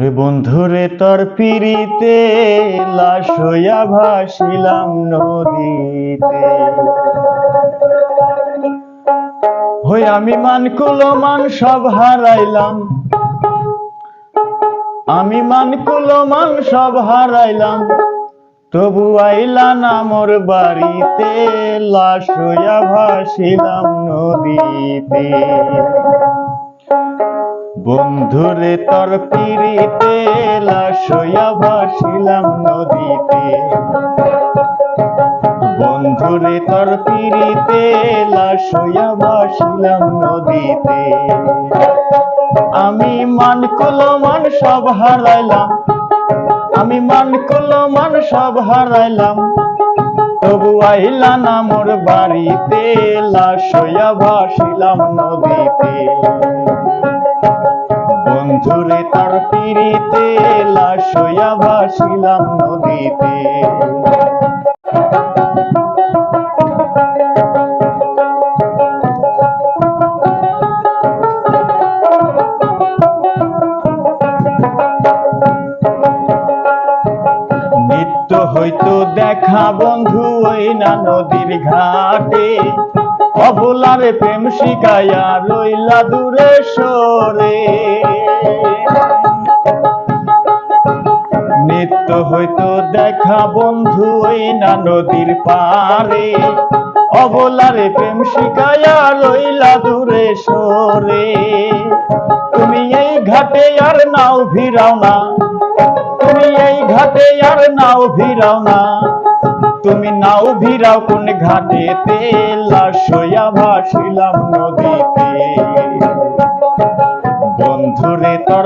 রে বন্ধুরে তোর পিড়িতে, লাশ হইয়া ভাসিলাম নদীতে। হই আমি মান কুলমান সব হারাইলাম। আমি মান কুলমান সব হারাইলাম। তবু আইলা না মোর বাড়িতে, লাশ হইয়া ভাসিলাম নদীতে। বন্ধুরে তোর পিড়িতে লাশ হইয়া ভাসিলাম নদীতে। বন্ধুরে তোর পিড়িতে লাশ হইয়া ভাসিলাম নদীতে। আমি মান কুলমান সব হারাইলাম, আমি মান কুলমান সব হারাইলাম। তবু আইলা না মোর বাড়িতে, লাশ হইয়া ভাসিলাম নদীতে। বন্ধুরে তার পিড়িতে লাশ হইয়া ভাসিলাম নদীতে। হইতো দেখা বন্ধু ওই না নদীর ঘাটে। অবলারে প্রেম শিকায়া রইলা দূরে সরে। হইতো দেখা বন্ধু ওই না নদীর পারে অবলারে প্রেম শিকায়া রইলা দূরে সরে। তুমি এই ঘাটে আর নাও ভিড়াও না। তুমি এই ঘাটে আর নাও ভিড়াও না। তুমি নাও ভিড়াও কোন ঘাটে তেলা হইয়া ভাসিলাম নদীতে।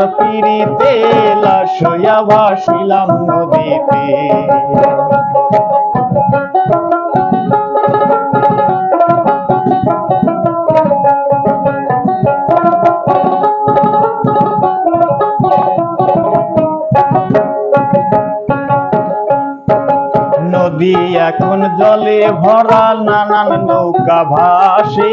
তোর পিড়িতে লাশ ভাসিলাম নদীতে। নদী এখন জলে ভরা নানান নৌকা ভাসে।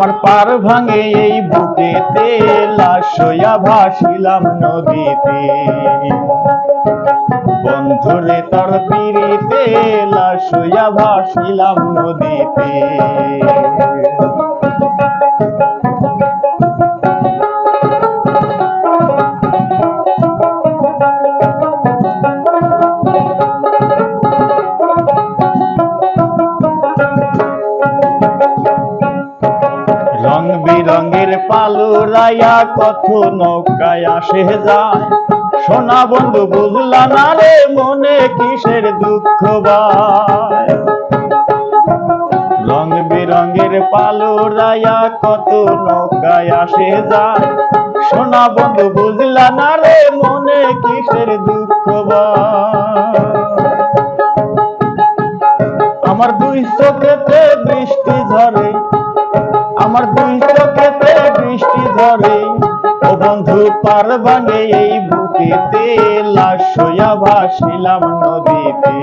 আমার পার ভাঙে এই বুকেতে লাশয়া ভাসিলাম নদীতে। বন্ধুরে তোর পীড়িতে লাশয়া ভাসিলাম নদীতে। পালুরাইয়া কত নৌকায় আসে যায়। সোনা বন্ধু বুঝলা না রে, মনে কিসের দুঃখ রং বিরঙের রায়া কত নৌকায় আসে যায়। সোনা বন্ধু বুঝলা না রে, মনে কিসের দুঃখ বৃষ্টি ধরে ও বন্ধু পার ভাঙে এই বুকেতে লাশ হইয়া ভাসিলাম নদীতে।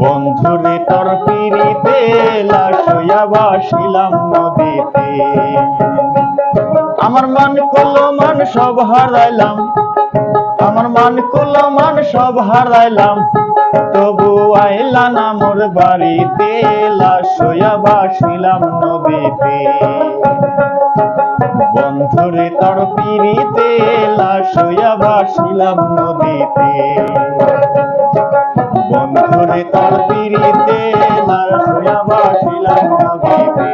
বন্ধুরে তোর পিড়িতে লাশ হইয়া ভাসিলাম নদীতে। আমার মান কলো মান সব হারাইলাম, আমার মান কলো মান সব হারাইলাম, তবু আইলা না মোর বাড়িতে, লাশ হইয়া ভাসিলাম নদীতে। বন্ধুরে তোর পিড়িতে, লাশ হইয়া ভাসিলাম নদীতে। বন্ধুরে তোর পিড়িতে, লাশ হইয়া ভাসিলাম নদীতে।